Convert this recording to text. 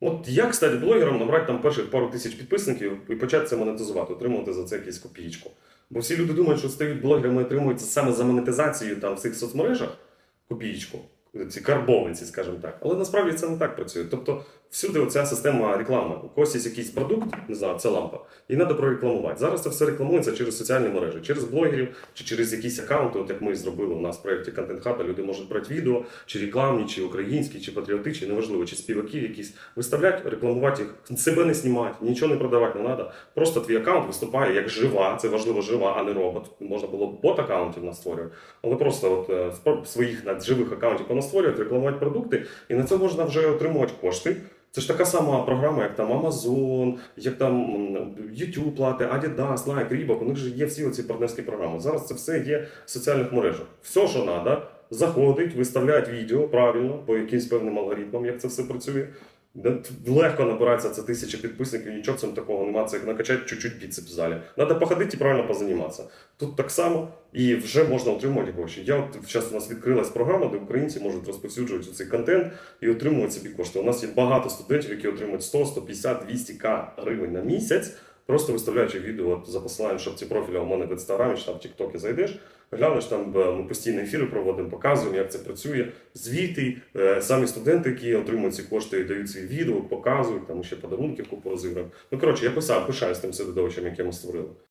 От як стати блогером, набрати там перших пару тисяч підписників і почати це монетизувати, отримувати за це якісь копієчку. Бо всі люди думають, що стають блогерами і отримують саме за монетизацію там в цих соцмережах копієчку, ці карбованці, скажімо так. Але насправді це не так працює. Тобто всюди оця система реклами. У когось є якийсь продукт, не знаю, це лампа, і треба прорекламувати. Зараз це все рекламується через соціальні мережі, через блогерів чи через якісь аккаунти, от як ми зробили у нас в проєкті Content Hub, люди можуть брати відео, чи рекламні, чи українські, чи патріотичні, неважливо, чи співаки якісь виставляти, рекламувати їх, себе не знімати, нічого не продавати не треба. Просто твій аккаунт виступає як жива, це важливо жива, а не робот. Можна було б бот аккаунтів настворювати, але просто от е, своїх живих аккаунтів понастворювати, рекламувати продукти, і на це можна вже отримувати кошти. Це ж така сама програма, як там Amazon, як там YouTube плати, Adidas, Nike, Reebok, у них же є всі оці партнерські програми. Зараз це все є в соціальних мережах. Все, що треба, заходить, виставляють відео правильно по якимсь певним алгоритмам, як це все працює. Легко набирається це тисяча підписників, нічого цим такого немає, це як накачати чуть-чуть біцеп в залі. Треба походити і правильно позаніматися. Тут так само і вже можна отримувати гроші. Я от зараз у нас відкрилась програма, де українці можуть розповсюджувати цей контент і отримувати собі кошти. У нас є багато студентів, які отримують 100, 150, 200 к гривень на місяць, просто виставляючи відео от, за посиланням, щоб ці профілі у мене в інстаграмі чи там в Тіктокі зайдеш. Глянеш там, е, ми постійно ефіри проводимо, показуємо, як це працює. Звіти, е, самі студенти, які отримують ці кошти, дають свій відео, показують, там ще подарунки купу розіграємо. Ну коротше, я писав, пишаюсь тим середовищем, яке ми створили.